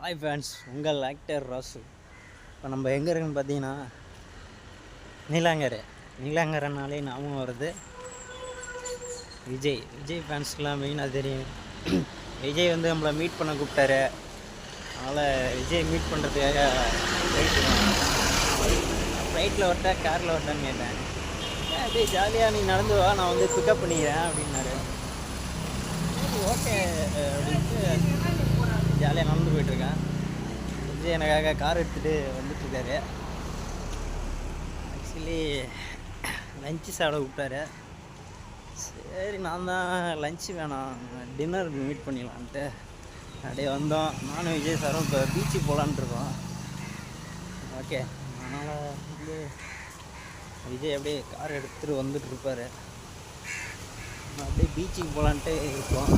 Hi fans உங்கள் actor Rasu. இப்போ நம்ம எங்கே இருக்குன்னு பார்த்தீங்கன்னா நீலாங்கரை. நீலாங்கரைனாலே ஞாபகம் வருது. விஜய். விஜய் ஃபேன்ஸ்க்கெலாம் மெயினாக தெரியும். விஜய் வந்து நம்மளை மீட் பண்ண கூப்பிட்டாரு. அதனால் விஜய் மீட் பண்ணுறதுக்காக ஃப்ளைட்டில் வரட்டா காரில் வரட்டான்னு கேட்டேன். அப்படியே ஜாலியாக நீ நடந்து வா நான் வந்து பிக்கப் பண்ணிக்கிறேன் அப்படின்னாரு. ஓகே அப்படின்ட்டு ஜாலியாக நடந்து போயிட்டுருக்கேன். விஜய் எனக்காக கார் எடுத்துகிட்டு வந்துட்டுருக்காரு. ஆக்சுவலி லஞ்சு சாப்பிட கூப்பிட்டாரு. சரி நான் தான் லஞ்சு வேணாம். டின்னர் மீட் பண்ணிடலான்ட்டு. அப்படியே வந்தோம். நானும் விஜய் சாரும் இப்போ பீச்சுக்கு போகலான்ட்டு இருக்கோம். ஓகே அதனால் வந்து விஜய் அப்படியே கார் எடுத்துகிட்டு வந்துட்டு இருப்பார். அப்படியே பீச்சுக்கு போகலான்ட்டு இருக்கோம்.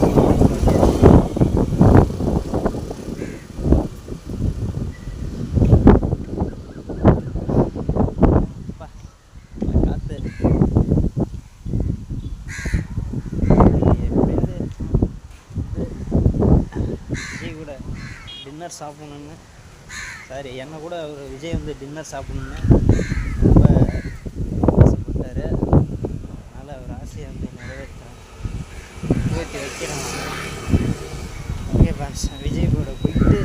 டின்னர் சாப்பிடணுன்னு சாரி என்னை கூட அவர் விஜய் வந்து டின்னர் சாப்பிடணுன்னு ரொம்ப ஆசைப்பட்டார். அதனால் அவர் ஆசையை வந்து நிறைவேற்றேன் நிறைவேற்றி வைக்கிறேன். ஓகே ஃபேன்ஸ் விஜய் கூட போயிட்டு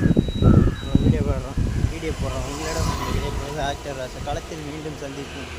வீடியோ போடுறோம். வீடியோ போடுறோம். உங்களோட வீடியோ போடுறது ஆக்டர் ராசா களத்தில் மீண்டும் சந்திப்போம்.